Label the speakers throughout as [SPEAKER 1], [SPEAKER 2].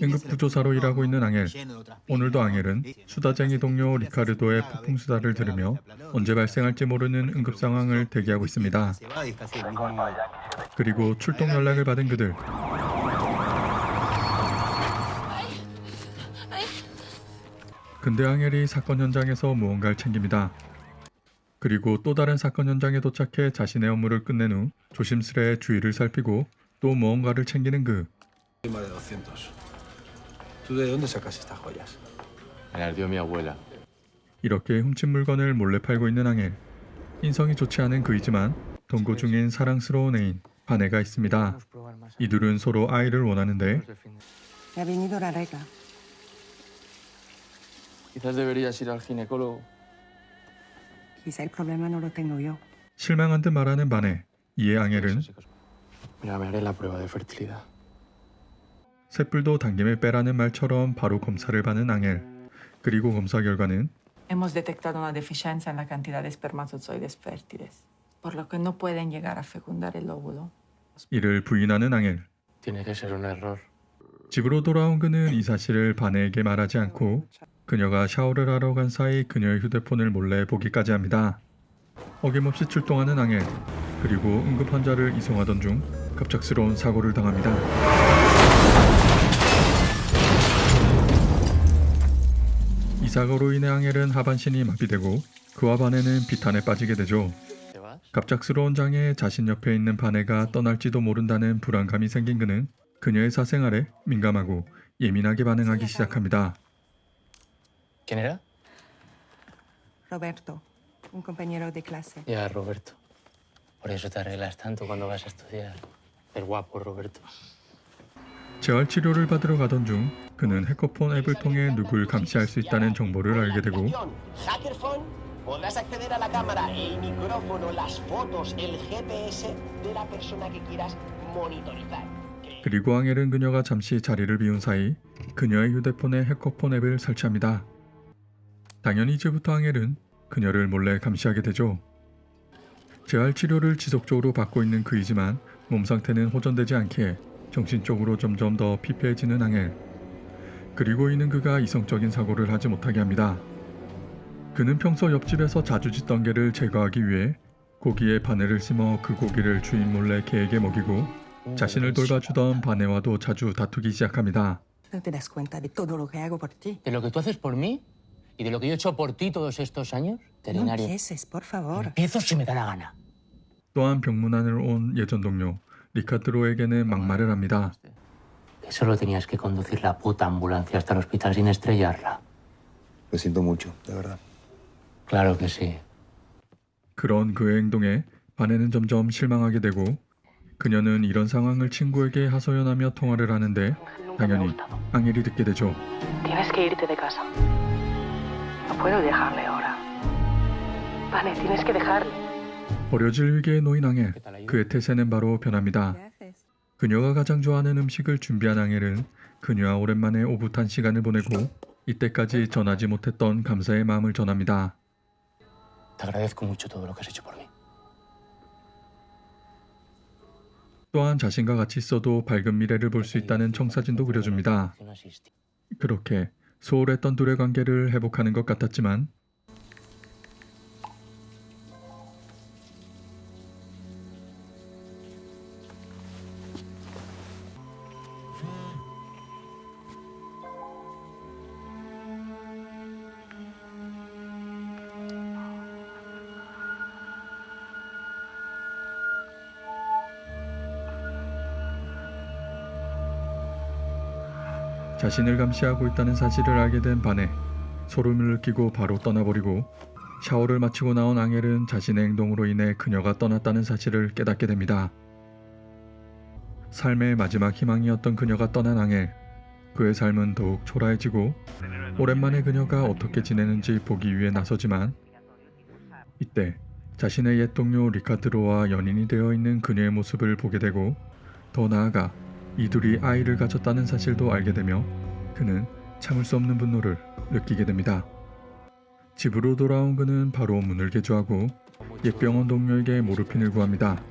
[SPEAKER 1] 응급구조사로 일하고 있는 앙헬. 오늘도 앙헬은 수다쟁이 동료 리카르도의 폭풍 수다를 들으며 언제 발생할지 모르는 응급 상황을 대기하고 있습니다. 그리고 출동 연락을 받은 그들. 근데 앙헬이 사건 현장에서 무언가를 챙깁니다. 그리고 또 다른 사건 현장에 도착해 자신의 업무를 끝낸 후 조심스레 주위를 살피고 또 무언가를 챙기는 그
[SPEAKER 2] Más de 200. ¿Tú de dónde sacas estas joyas?
[SPEAKER 3] Me las dio mi abuela.
[SPEAKER 1] 이렇게 훔친 물건을 몰래 팔고 있는 앙헬. 인성이 좋지 않은 그이지만 동거 중인 사랑스러운 애인 바네가 있습니다. 이둘은 서로 아이를 원하는데
[SPEAKER 4] Me ha venido la regla.
[SPEAKER 3] Quizás deberías ir al ginecólogo.
[SPEAKER 4] Quizá el problema no lo tengo yo.
[SPEAKER 1] 실망한 듯 말하는 바네. 이에 앙헬은
[SPEAKER 3] Mira, me haré la prueba de fertilidad.
[SPEAKER 1] 쇳불도 당김에 빼라는 말처럼 바로 검사를 받는 앙헬. 그리고 검사 결과는
[SPEAKER 5] Hemos detectado una deficiencia en la cantidad de espermatozoides fértiles, por lo que no pueden llegar a fecundar el óvulo.
[SPEAKER 1] 이를 부인하는 앙헬.
[SPEAKER 3] Tiene que ser un error.
[SPEAKER 1] 집으로 돌아온 그는 이 사실을 바네에게 말하지 않고 그녀가 샤워를 하러 간 사이 그녀의 휴대폰을 몰래 보기까지 합니다. 어김없이 출동하는 앙헬 그리고 응급 환자를 이송하던 중 갑작스러운 사고를 당합니다. 이 사고로 인해 앙헬은 하반신이 마비되고 그와 바네는 비탄에 빠지게 되죠. 갑작스러운 장애에 자신 옆에 있는 바네가 떠날지도 모른다는 불안감이 생긴 그는 그녀의 사생활에 민감하고 예민하게 반응하기 시작합니다.
[SPEAKER 3] ¿Quién era?
[SPEAKER 4] Roberto, un compañero de clase.
[SPEAKER 3] Ya, Roberto. Por eso te arreglas tanto cuando vas a estudiar. Es guapo, Roberto.
[SPEAKER 1] 재활 치료를 받으러 가던 중 그는 해커폰 앱을 통해 누굴 감시할 수 있다는 정보를 알게 되고. 그리고 앙헬은 그녀가 잠시 자리를 비운 사이 그녀의 휴대폰에 해커폰 앱을 설치합니다. 당연히 이제부터 앙헬은 그녀를 몰래 감시하게 되죠. 재활 치료를 지속적으로 받고 있는 그이지만 몸 상태는 호전되지 않기에 정신적으로 점점 더 피폐해지는 앙헬. 그리고 이는 그가 이성적인 사고를 하지 못하게 합니다. 그는 평소 옆집에서 자주 짓던 개를 제거하기 위해 고기에 바늘을 심어 그 고기를 주인 몰래 개에게 먹이고 자신을 돌봐주던 바네와도 자주 다투기 시작합니다.
[SPEAKER 4] ¿No te das cuenta de todo lo que hago por ti?
[SPEAKER 6] ¿De lo que tú haces por mí? ¿Y de lo que yo he hecho por ti todos estos años?
[SPEAKER 4] No
[SPEAKER 6] Veterinario.
[SPEAKER 4] empieces, por favor.
[SPEAKER 6] Empiezo si me da la gana.
[SPEAKER 1] 또한 병문안을 온 예전 동료 리카드로에게는 막말을 합니다.
[SPEAKER 6] Que solo tenías que conducir la puta ambulancia hasta el hospital sin estrellarla.
[SPEAKER 2] Lo siento mucho, de verdad.
[SPEAKER 6] Claro que sí.
[SPEAKER 1] 그런 그의 행동에 바네는 점점 실망하게 되고 그녀는 이런 상황을 친구에게 하소연하며 통화를 하는데 당연히 앙헬이 듣게 되죠.
[SPEAKER 5] Tienes que irte de casa. No puedo dejarle ahora. Vane, tienes que dejarle.
[SPEAKER 1] 버려질 위기에 놓인 앙헬 그의 태세는 바로 변합니다. 그녀가 가장 좋아하는 음식을 준비한 앙헬은 그녀와 오랜만에 오붓한 시간을 보내고 이때까지 전하지 못했던 감사의 마음을 전합니다. 또한 자신과 같이 있어도 밝은 미래를 볼 수 있다는 청사진도 그려줍니다. 그렇게 소홀했던 둘의 관계를 회복하는 것 같았지만 자신을 감시하고 있다는 사실을 알게 된 바네 소름을 느끼고 바로 떠나버리고 샤워를 마치고 나온 앙헬은 자신의 행동으로 인해 그녀가 떠났다는 사실을 깨닫게 됩니다. 삶의 마지막 희망이었던 그녀가 떠난 앙헬 그의 삶은 더욱 초라해지고 오랜만에 그녀가 어떻게 지내는지 보기 위해 나서지만 이때 자신의 옛 동료 리카드로와 연인이 되어 있는 그녀의 모습을 보게 되고 더 나아가 이 둘이 아이를 가졌다는 사실도 알게 되며 그는 참을 수 없는 분노를 느끼게 됩니다. 집으로 돌아온 그는 바로 문을 개조하고 옛 병원 동료에게 모르핀을 구합니다.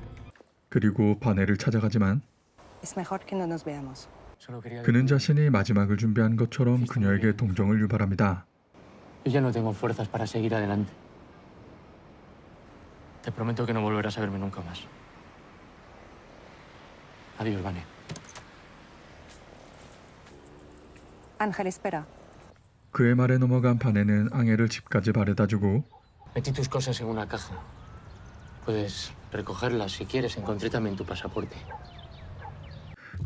[SPEAKER 1] 그리고 바네를 찾아가지만 그는 자신이 마지막을 준비한 것처럼 그녀에게 동정을 유발합니다.
[SPEAKER 6] Yo ya no tengo fuerzas para seguir adelante. Te prometo que no volverás a verme nunca más. Adiós, Vane.
[SPEAKER 4] Ángel, espera.
[SPEAKER 1] 그의 말에 넘어간 바네는 앙헬을 집까지 바래다 주고
[SPEAKER 6] Metí tus cosas en una caja. Puedes recogerlas si quieres. Encontré también tu pasaporte.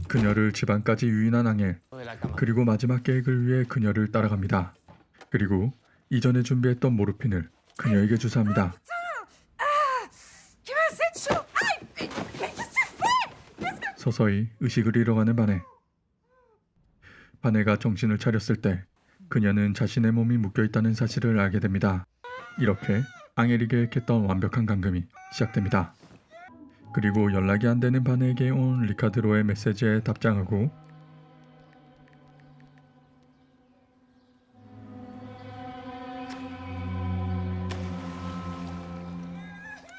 [SPEAKER 1] 그녀를 집안까지 유인한 앙헬
[SPEAKER 6] De la cama.
[SPEAKER 1] 그리고 마지막 계획을 위해 그녀를 따라갑니다. 그리고 이전에 준비했던 모르핀을 그녀에게 주사합니다.
[SPEAKER 5] ¿Qué me has hecho? ¡Ay! ¿Qué se fue?
[SPEAKER 1] 서서히 의식을 잃어가는 바네. 바네가 정신을 차렸을 때 그녀는 자신의 몸이 묶여 있다는 사실을 알게 됩니다. 이렇게 앙헬이 계획했던 완벽한 감금이 시작됩니다. 그리고 연락이 안 되는 바네에게 온 리카드로의 메시지에 답장하고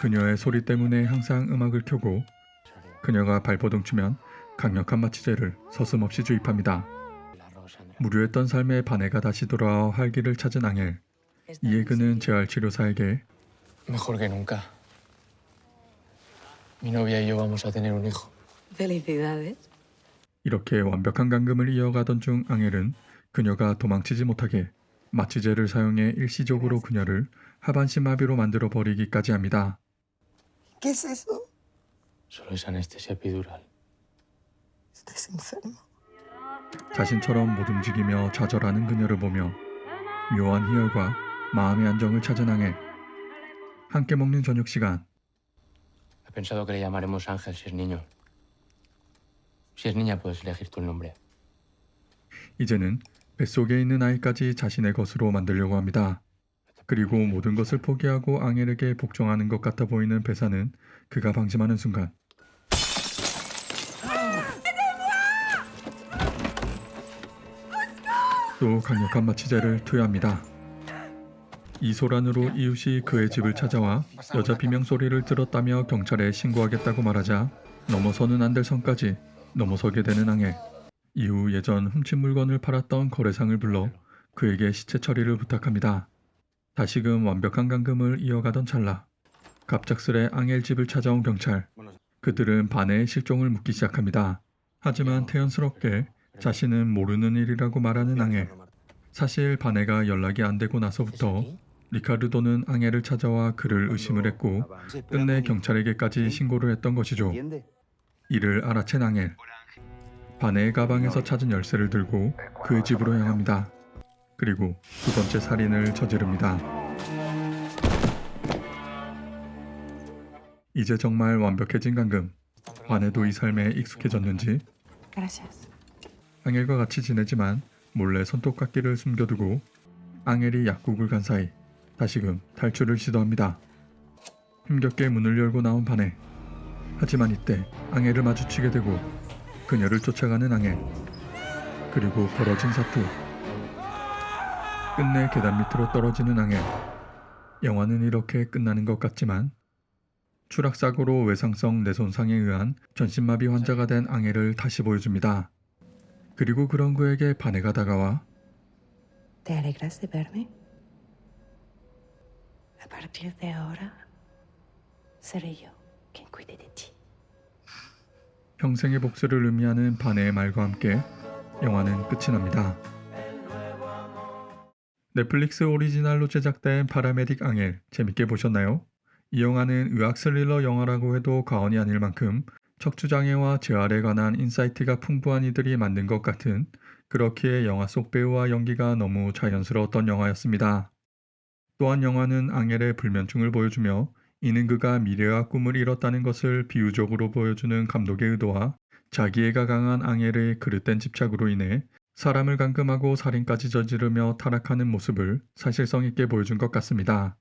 [SPEAKER 1] 그녀의 소리 때문에 항상 음악을 켜고 그녀가 발버둥 치면 강력한 마취제를 서슴없이 주입합니다. 무료했던 삶의 바네가 다시 돌아와 활기를 찾은 앙헬. 이에 그는 재활 치료사에게
[SPEAKER 6] Mejor que nunca. Mi novia y yo vamos a tener un hijo.
[SPEAKER 5] Felicidades.
[SPEAKER 1] 이렇게 완벽한 감금을 이어가던 중 앙헬은 그녀가 도망치지 못하게 마취제를 사용해 일시적으로 그녀를 하반신 마비로 만들어 버리기까지 합니다.
[SPEAKER 4] ¿Qué es eso?
[SPEAKER 6] Solo es anestesia epidural.
[SPEAKER 4] Estás enfermo.
[SPEAKER 1] 자신처럼 못 움직이며 좌절하는 그녀를 보며 묘한 희열과 마음의 안정을 찾은 앙헬. 함께 먹는 저녁 시간
[SPEAKER 6] He pensado que le llamaremos Ángel si es niño. Si es niña, puedes elegir tú el nombre.
[SPEAKER 1] 이제는 뱃속에 있는 아이까지 자신의 것으로 만들려고 합니다. 그리고 모든 것을 포기하고 앙헬에게 복종하는 것 같아 보이는 배사는 그가 방심하는 순간 또 강력한 마취제를 투여합니다. 이 소란으로 이웃이 그의 집을 찾아와 여자 비명 소리를 들었다며 경찰에 신고하겠다고 말하자 넘어서는 안 될 선까지 넘어서게 되는 앙헬. 이후 예전 훔친 물건을 팔았던 거래상을 불러 그에게 시체 처리를 부탁합니다. 다시금 완벽한 감금을 이어가던 찰나 갑작스레 앙헬 집을 찾아온 경찰 그들은 바네의 실종을 묻기 시작합니다. 하지만 태연스럽게 자신은 모르는 일이라고 말하는 앙헬 사실 바네가 연락이 안 되고 나서부터 리카르도는 앙헬을 찾아와 그를 의심을 했고 끝내 경찰에게까지 신고를 했던 것이죠. 이를 알아챈 앙헬 바네의 가방에서 찾은 열쇠를 들고 그의 집으로 향합니다. 그리고 두 번째 살인을 저지릅니다. 이제 정말 완벽해진 감금. 바네도 이 삶에 익숙해졌는지
[SPEAKER 4] Gracias.
[SPEAKER 1] 앙헬과 같이 지내지만 몰래 손톱깎이를 숨겨두고 앙헬이 약국을 간 사이 다시금 탈출을 시도합니다. 힘겹게 문을 열고 나온 바네. 하지만 이때 앙헬을 마주치게 되고 그녀를 쫓아가는 앙헬. 그리고 벌어진 사투. 끝내 계단 밑으로 떨어지는 앙헬. 영화는 이렇게 끝나는 것 같지만 추락사고로 외상성 뇌손상에 의한 전신마비 환자가 된 앙헬을 다시 보여줍니다. 그리고 그런 그에게 바네가 다가와
[SPEAKER 4] ¿Te alegras de verme? A partir de ahora, seré yo quien cuide de ti.
[SPEAKER 1] 평생의 복수를 의미하는 바네의 말과 함께 영화는 끝이 납니다. 넷플릭스 오리지널로 제작된 파라메딕 앙헬 재밌게 보셨나요? 이 영화는 의학 스릴러 영화라고 해도 과언이 아닐 만큼 척추장애와 재활에 관한 인사이트가 풍부한 이들이 만든 것 같은 그렇기에 영화 속 배우와 연기가 너무 자연스러웠던 영화였습니다. 또한 영화는 앙헬의 불면증을 보여주며 이는 그가 미래와 꿈을 이뤘다는 것을 비유적으로 보여주는 감독의 의도와 자기애가 강한 앙헬의 그릇된 집착으로 인해 사람을 감금하고 살인까지 저지르며 타락하는 모습을 사실성 있게 보여준 것 같습니다.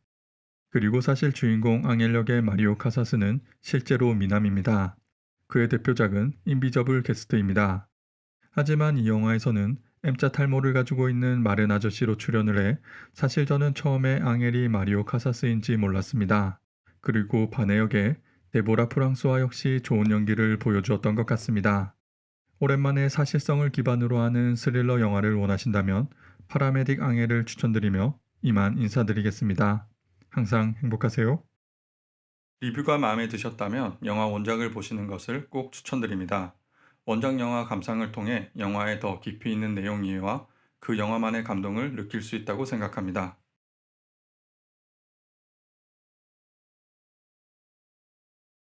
[SPEAKER 1] 그리고 사실 주인공 앙헬 역의 마리오 카사스는 실제로 미남입니다. 그의 대표작은 인비저블 게스트입니다. 하지만 이 영화에서는 M자 탈모를 가지고 있는 마른 아저씨로 출연을 해 사실 저는 처음에 앙헬이 마리오 카사스인지 몰랐습니다. 그리고 역의 데보라 프랑스와 역시 좋은 연기를 보여주었던 것 같습니다. 오랜만에 사실성을 기반으로 하는 스릴러 영화를 원하신다면 파라메딕 앙해를 추천드리며 이만 인사드리겠습니다. 항상 행복하세요. 리뷰가 마음에 드셨다면 영화 원작을 보시는 것을 꼭 추천드립니다. 원작 영화 감상을 통해 영화의 더 깊이 있는 내용 이해와 그 영화만의 감동을 느낄 수 있다고 생각합니다.